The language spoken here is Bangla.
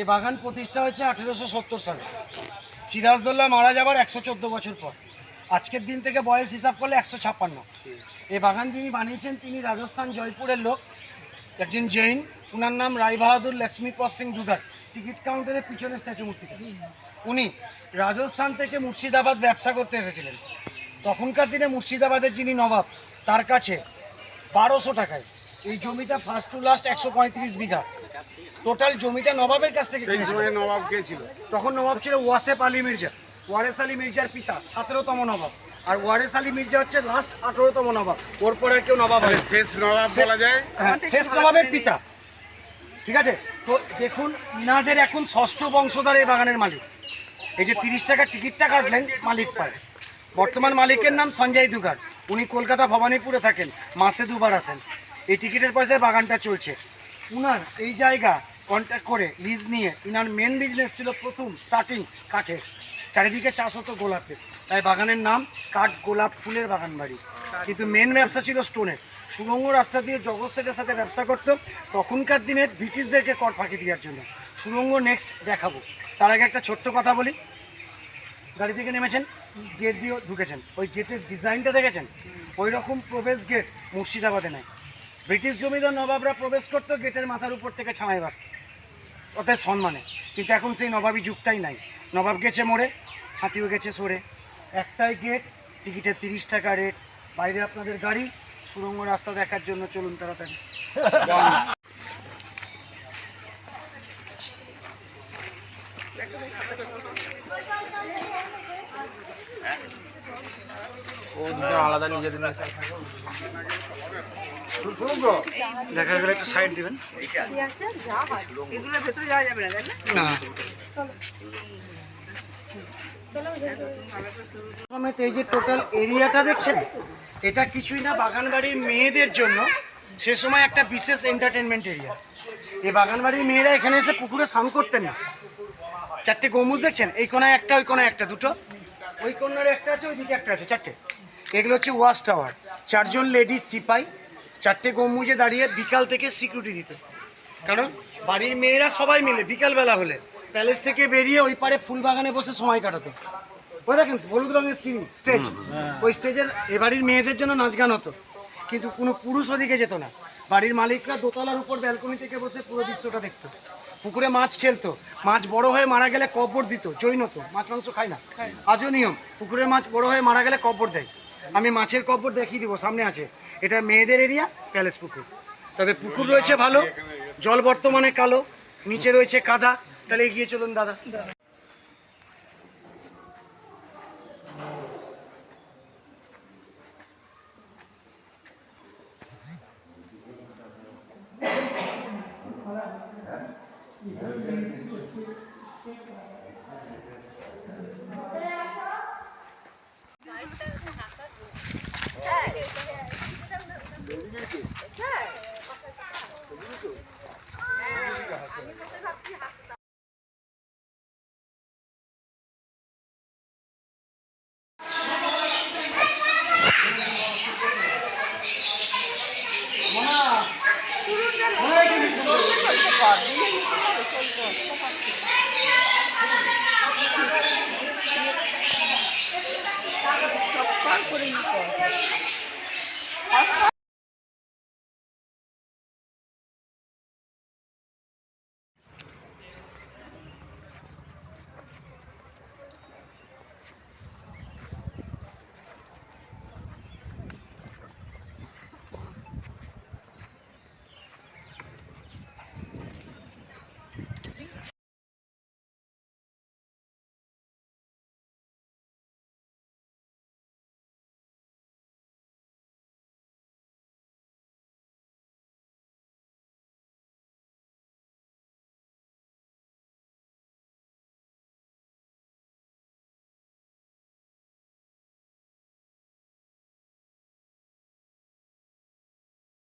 এ বাগান প্রতিষ্ঠা হয়েছে আঠেরোশো সত্তর সালে। সিরাজদৌল্লা মারা যাবার একশো চোদ্দ বছর পর। আজকের দিন থেকে বয়স হিসাব করলে একশো ছাপ্পান্ন। এ বাগান যিনি বানিয়েছেন, তিনি রাজস্থান জয়পুরের লোক। একজন জৈন। ওনার নাম রায় বাহাদুর লক্ষ্মীপদ সিং দুগার। টিকিট কাউন্টারের পিছনে স্ট্যাচু মূর্তিটা উনি রাজস্থান থেকে মুর্শিদাবাদ ব্যবসা করতে এসেছিলেন। তখনকার দিনে মুর্শিদাবাদের যিনি নবাব, তার কাছে বারোশো টাকায়। এই জমিটা ফার্স্ট টু লাস্ট একশো পঁয়ত্রিশ বিঘা। টোটাল জমিটা নবাবের কাছ থেকে নবাব কে ছিল? তখন নবাব ছিল ওয়াসেফ আলী মির্জা। ওয়ারেস আলী মির্জার পিতা সতেরোতম নবাব। আর ওয়ারেস আলী মির্জা হচ্ছে লাস্ট আঠেরোতম নবাব। ওর পরে আর কেউ নবাব শেষ নবাব বলা যায়? হ্যাঁ, শেষ নবাবের পিতা। ঠিক আছে? তো দেখুন ইনাদের এখন ষষ্ঠ বংশধর এই বাগানের মালিক। এই যে তিরিশ টাকার টিকিটটা কাটলেন মালিক পায়। বর্তমান মালিকের নাম সঞ্জয় দুগার। উনি কলকাতা ভবানীপুরে থাকেন মাসে দুবার আসেন। এই টিকিটের পয়সায় বাগানটা চলছে। উনার এই জায়গা কন্ট্যাক্ট করে লিজ নিয়ে। ইনার মেন বিজনেস ছিল প্রথম স্টার্টিং কাঠের। চারিদিকে চাষ হতো গোলাপের। তাই বাগানের নাম কাঠ গোলাপ ফুলের বাগান বাড়ি। কিন্তু মেন ব্যবসা ছিল স্টোনের সুরঙ্গ রাস্তা দিয়ে জগৎ সেটের সাথে ব্যবসা করতো তখনকার দিনের ব্রিটিশদেরকে কর ফাঁকি দেওয়ার জন্য। সুরঙ্গ নেক্সট দেখাবো। তার আগে একটা ছোট্ট কথা বলি। গাড়ি থেকে নেমেছেন গেট দিয়ে ঢুকেছেন। ওই গেটের ডিজাইনটা দেখেছেন? ওই রকম প্রবেশ গেট মুর্শিদাবাদে নাই। ব্রিটিশ জমিদার নবাবরা প্রবেশ করতো গেটের মাথার উপর থেকে ছামাই বাঁচত, ওদের সম্মানে। কিন্তু এখন সেই নবাবী যুগটাই নাই। নবাব গেছে মোড়ে, হাতিও গেছে সরে। একটাই গেট, টিকিটের তিরিশ টাকা রেট। বাইরে আপনাদের গাড়ি সুরঙ্গ রাস্তা দেখার জন্য চলুন তাড়াতাড়ি। দেখা গেলে সাইড ভেতরে যাওয়া যাবে না। এই যে টোটাল এরিয়াটা দেখছেন, এটা কিছুই না বাগানবাড়ির মেয়েদের জন্য, সে সময় একটা বিশেষ এন্টারটেনমেন্ট এরিয়া এই বাগানবাড়ির মেয়েরা এখানে এসে পুকুরে স্নান করতেন না। চারটে গম্বুজ দেখছেন? এই কোনায় একটা, ওই কোনায় একটা, দুটো। ওই কোনার একটা আছে, ওইদিকে একটা আছে, চারটে। এগুলো হচ্ছে ওয়াশ টাওয়ার। চারজন লেডিস সিপাই, চারটে গম্বুজে দাঁড়িয়ে বিকাল থেকে সিকিউরিটি দিত। কারণ বাড়ির মেয়েরা সবাই মিলে, বিকালবেলা হলে, প্যালেস থেকে বেরিয়ে ওই পারে ফুল বাগানে বসে সময় কাটাতো। ওই দেখেন, হলুদ রঙের সিঁড়ি স্টেজ ওই স্টেজের এ মেয়েদের জন্য নাচ গান হতো। কিন্তু কোনো পুরুষ ওদিকে যেত না। বাড়ির মালিকরা দোতলার উপর ব্যালকনি থেকে বসে পুরো দৃশ্যটা দেখতো। পুকুরে মাছ খেলতো। মাছ বড় হয়ে মারা গেলে কবর দিত জৈন তো মাছ মাংস খায় না। আজও নিয়ম পুকুরের মাছ বড় হয়ে মারা গেলে কবর দেয়। আমি মাছের কবর দেখিয়ে দিব সামনে আছে। এটা মেয়েদের এরিয়া প্যালেস পুকুর। তবে পুকুর রয়েছে ভালো জল বর্তমানে কালো নিচে রয়েছে কাদা। তাহলে এগিয়ে চলুন দাদা। You heard me, you.